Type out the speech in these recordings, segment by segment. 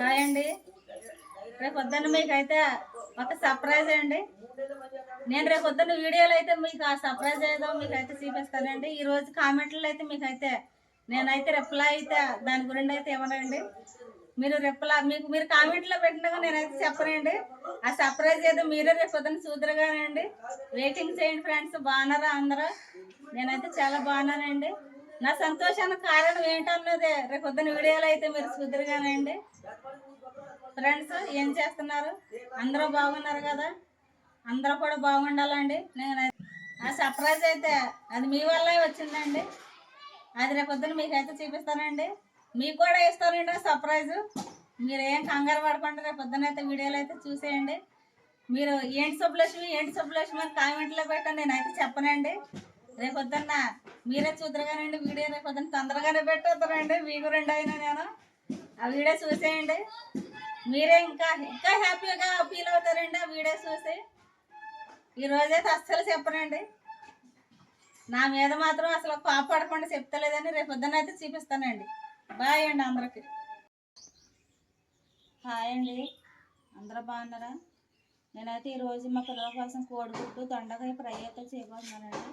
Hi అండి రేపు పొద్దున్న మీకు అయితే ఒక సర్ప్రైజ్ అండి. నేను రేపు పొద్దున్న వీడియోలో అయితే మీకు ఆ సర్ప్రైజ్ ఏదో మీకు అయితే చూపిస్తానండి. ఈ రోజు కామెంట్లు అయితే మీకు అయితే నేనైతే రిప్లై అయితే దాని గురించి అయితే ఇవ్వనండి మీరు రిప్లై మీకు మీరు కామెంట్లో పెట్టినాక నేనైతే చెప్పనండి. ఆ సర్ప్రైజ్ ఏదో మీరే రేపు పొద్దున్న చూద్దరుగానండి వెయిటింగ్ చేయండి ఫ్రెండ్స్ బాగున్నారా అందరూ? నేనైతే చాలా బాగున్నానండి. నా సంతోషానికి కారణం ఏంటన్నదే. రేపు పొద్దున వీడియోలో అయితే మీరు చూద్దరుగానండి ఫ్రెండ్స్ ఏం చేస్తున్నారు? అందరూ బాగున్నారు కదా? అందరూ కూడా బాగుండాలండి. నేను ఆ సర్ప్రైజ్ అయితే అది మీ వల్లే వచ్చిందండి. అది రేపు పొద్దున మీకు అయితే చూపిస్తానండి. మీకు కూడా ఇస్తానండి ఆ సర్ప్రైజ్ మీరు ఏం కంగారు పడకుండా రేపు పొద్దున్న అయితే వీడియోలో అయితే చూసేయండి. మీరు ఏంటి సుబ్బలక్ష్మి ఏంటి సుబ్బలక్ష్మి అని కామెంట్లో పెట్టండి. నేనైతే చెప్పనండి. రేపు పొద్దున్న మీరే చూద్దరుగానండి వీడియో రేపు పొద్దున్న తొందరగానే పెట్టొద్దరండి. మీకు రెండు అయినా నేను. ఆ వీడియో చూసేయండి. మీరే ఇంకా ఇంకా హ్యాపీగా ఫీల్ అవుతారండి ఆ వీడియో చూసి. ఈరోజైతే అస్సలు చెప్పనండి. నా మీద మాత్రం అసలు కాపాడకుండా చెప్తలేదని రేపు అయితే చూపిస్తానండి. బాయ్ అండి అందరికి. హాయ్ అండి. అందరూ బాగున్నారా? నేనైతే ఈరోజు మా పిల్లల కోసం కోడిగుడ్డు దొండకాయ ఫ్రై అయితే చేయబోతున్నానండి.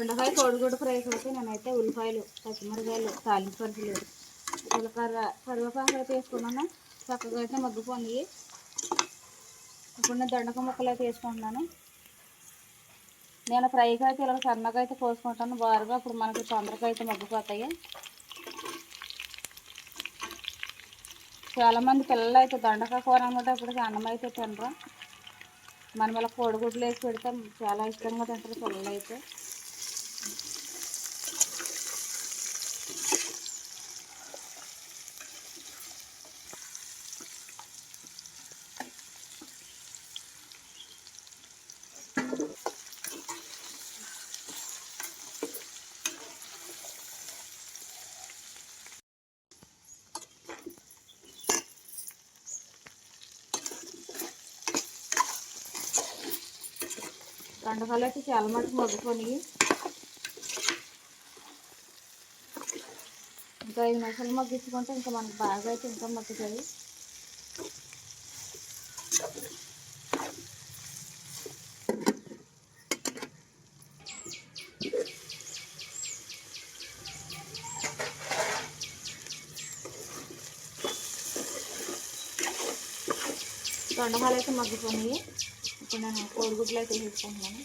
దొండకాయ కోడిగుడ్డు ఫ్రై కొడితే నేనైతే ఉల్లిపాయలు పచ్చిమిరకాయలు తాలింపు పరుపులు జీలకర్ర కరివేపాకు అయితే వేసుకున్నాను. చక్కగా అయితే మగ్గిపోయి ఇప్పుడు నేను దొండకాయ ముక్కలు అయితే వేసుకుంటున్నాను. నేను ఫ్రైకి అయితే ఇలా సన్నగా అయితే కోసుకుంటాను. బారుగా అప్పుడు మనకి తొందరగా అయితే మగ్గిపోతాయి. చాలామంది పిల్లలు అయితే దొండకాయ కూర అనమాట ఇప్పటికి అన్నం అయితే తినరు. మనం ఇలా కోడిగుడ్లు వేసి పెడితే చాలా ఇష్టంగా తింటారు పిల్లలు అయితే. దొండకాయలు అయితే చాలా మటుకు మగ్గుకొని ఇంకా ఐదు నిమిషాలు మగ్గించుకుంటే ఇంకా మనకు బాగా అయితే ఇంకా మగ్గుతుంది దొండకాయలు అయితే మగ్గిపోయినాయి ఇప్పుడు నేను కోడిగుడ్లు అయితే తీసుకుంటున్నాను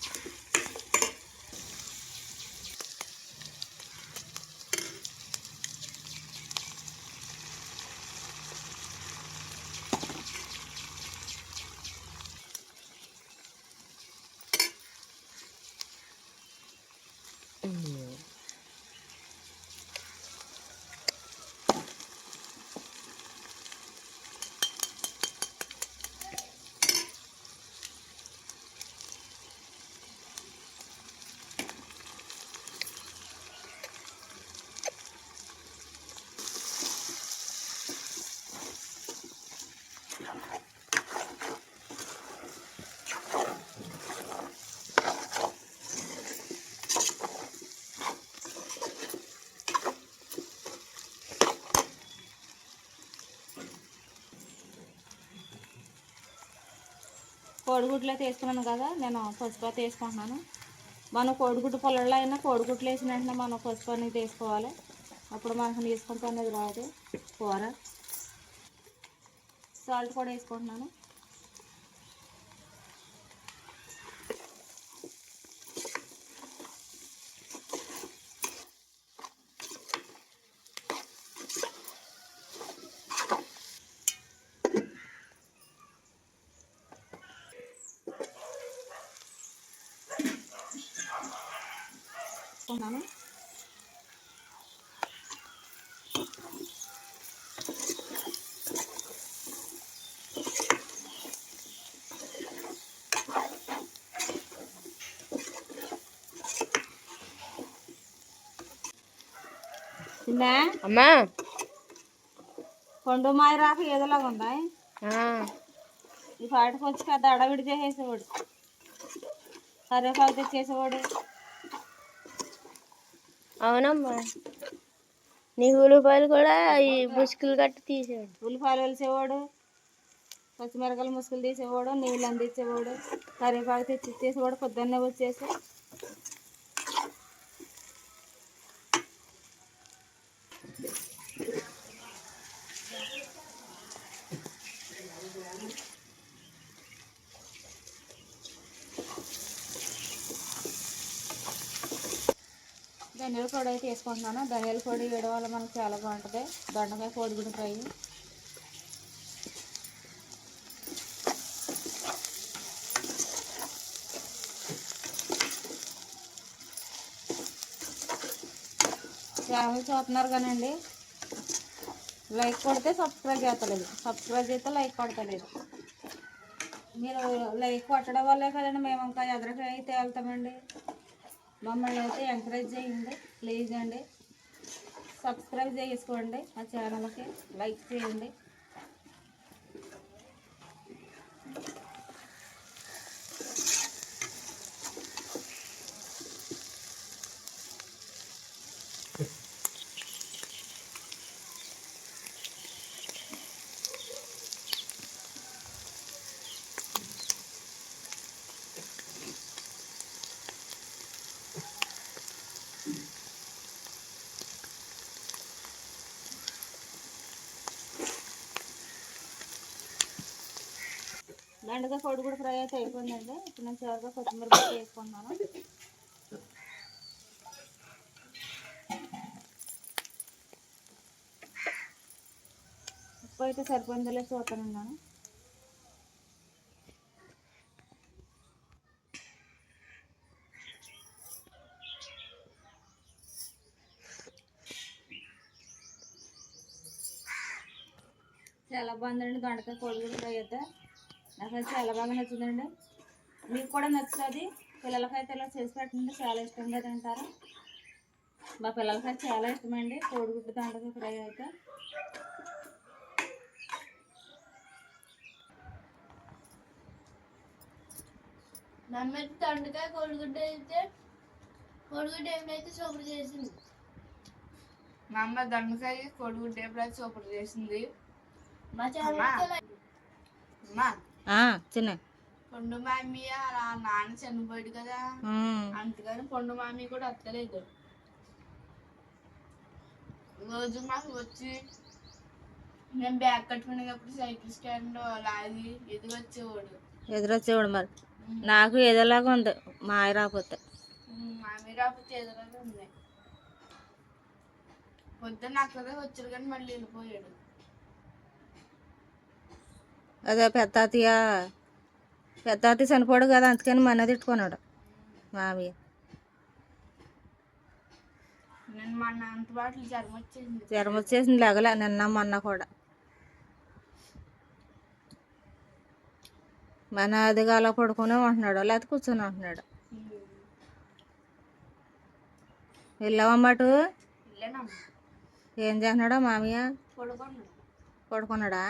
కోడిగుడ్లు అయితే వేసుకున్నాను కదా నేను పసుపు అయితే వేసుకుంటున్నాను. మనం కోడిగుడ్డు పొలంలో అయినా కోడిగుడ్లు వేసిన వెంటనే మనం పసుపు అనేది వేసుకోవాలి. అప్పుడు మనకు తీసుకుంటా అనేది రాదు కూర. సాల్ట్ కూడా వేసుకుంటున్నాను. వేసుకుంటున్నాను తిన్నా అమ్మా కొండు మాయ రాక ఏదోలాగా ఉందా ఆ, ఈ పాటకు వచ్చి పెద్ద అడవిడి చేసేసేవాడు కరివేపాకు తెచ్చేసేవాడు అవునమ్మా. నీ ఉల్లిపాయలు కూడా ఈ ముసుకులు గట్టి తీసేవాడు. ఉల్లిపాయలు వెలిసేవాడు పచ్చిమిరకాయలు ముసుగులు తీసేవాడు నీళ్ళు అందించేవాడు కరివేపాకు తెచ్చి ఇచ్చేసేవాడు పొద్దున్నే వచ్చేసి ధనియాల పొడి అయితే వేసుకుంటున్నాను. ధనియాల పొడి వేయడం వల్ల మనకు చాలా బాగుంటుంది. దొండకాయ కోడిగుడ్డు ఫ్రై. ఛానల్ చూస్తున్నారు కానండి. లైక్ కొడితే సబ్స్క్రైబ్ చేస్తలేదు. సబ్స్క్రైబ్ చేస్తే లైక్ కొడతలేదు. మీరు లైక్ కొట్టడం వల్లే కదండి మేము ఇంకా ఎదురుగా అయితే వెళ్తామండి. మమ్మల్ని అయితే ఎంకరేజ్ చేయండి ప్లీజ్ అండి. సబ్స్క్రైబ్ చేసుకోండి మా ఛానల్కి లైక్ చేయండి. దండగా పొడి కూడా ఫ్రై అయితే అయిపోయిందండి. ఇప్పుడు నేను చివరిగా కొత్తిమీర పొడి వేసుకుంటున్నాను. ఉప్పు అయితే సరిపోయిందలే చూస్తానున్నాను. చాలా బాగుందండి దొండకాయ కూడా ఫ్రై అయితే. నాకైతే చాలా బాగా నచ్చిందండి మీకు కూడా నచ్చుతుంది. పిల్లలకైతే ఇలా చేసి పెట్టండి చాలా ఇష్టంగా తింటారు మా పిల్లలకైతే చాలా ఇష్టమండి. కోడిగుడ్డు దొండకాయ ఫ్రై అయితే. నమ్మెత్తి తండకాయ కోడిగుడ్డ అయితే కోడిగుడ్డ ఏమైతే సూపర్ చేసింది. మా అమ్మ దొండకాయ కొడుగుడ్డ ఎప్పుడైతే సూపర్ చేసింది. మా చిన్న పొండు మామి అలా నాన్న చనిపోయాడు కదా. అందుకని పొండు మామి కూడా వస్తలేదు రోజు మాకు వచ్చి నేను బ్యాగ్ కట్టుకునేటప్పుడు సైకిల్ స్టాండ్ లాగి ఎదిగి వచ్చేవాడు ఎదురొచ్చేవాడు మరి. నాకు ఏదోలాగా ఉంది. మా ఆయన రాకపోతే. మామి రాకపోతే ఎదురుగా ఉంది. పొద్దున్న అక్కడే వచ్చాడు కానీ మళ్ళీ వెళ్ళిపోయాడు. అదే పెద్ద అత్తయ్య పెద్ద అత్తయ్య చనిపోడు కదా అందుకని మన తిట్టుకున్నాడు. మామయ్య బాటలు జ్వరం వచ్చేసింది. లేగలే నిన్న మొన్న కూడా. మన అదిగా అలా పడుకునే ఉంటున్నాడు లేకపోతే కూర్చొని ఉంటున్నాడు. వెళ్ళావమ్మటు ఏం చేస్తున్నాడో మామయ్య? పడుకున్నాడు?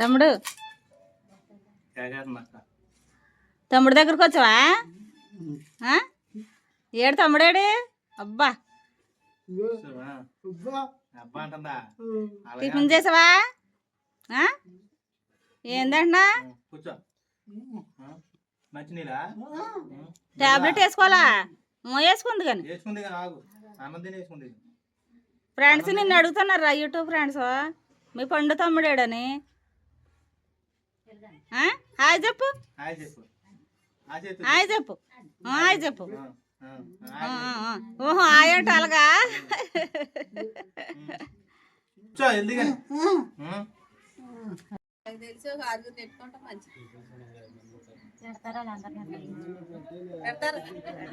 తమ్ముడు. తమ్ముడు దగ్గరకు వచ్చావా? ఏడు తమ్ముడేడు? అబ్బా. టిఫిన్ చేసావా? ఏందంటున్నా? టాబ్లెట్ వేసుకోవాలా? వేసుకుంది కానీ ఫ్రెండ్స్ నిన్ను అడుగుతున్నారా యూట్యూబ్ ఫ్రెండ్స్. మీ పండు తమ్ముడేడని? హాయ్ చెప్పు. హాయ్ చెప్పు. హాయ్ చెప్పు. ఓహో హాయ్ అంటే అలాగా ఎందుకని? పెడతారు.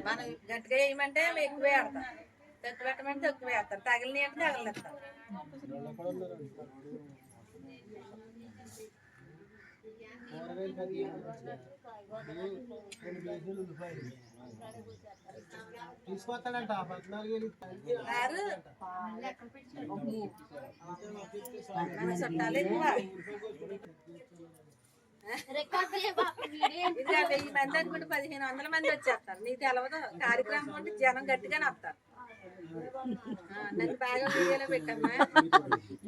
మనం గట్టిగా వేయమంటే ఎక్కువే ఆడతారు తక్కువ పెట్టమంటే తక్కువ వేస్తారు తగిలిని అంటే తగలెత్తారు ఎక్కువ. ఇదిగా వెయ్యి మంది అనుకుంటే పదిహేను వందల మంది వచ్చేస్తారు. నీకు తెలవదు. కార్యక్రమం అంటే జనం గట్టిగానే వస్తారు ఆ, నన్ను బాగా వీడియోలో పెట్టమ్మా.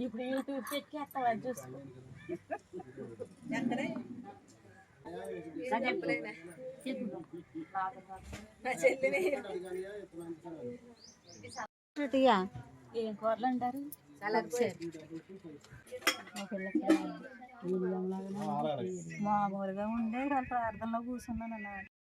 ఇప్పుడు యూట్యూబ్ పెట్టేస్తావా చూసుకో. ఎక్కడే? ఏం కూరలు అంటారు? మామూలుగా ఉండే ప్రార్థనలో కూర్చున్నాను అన్నమాట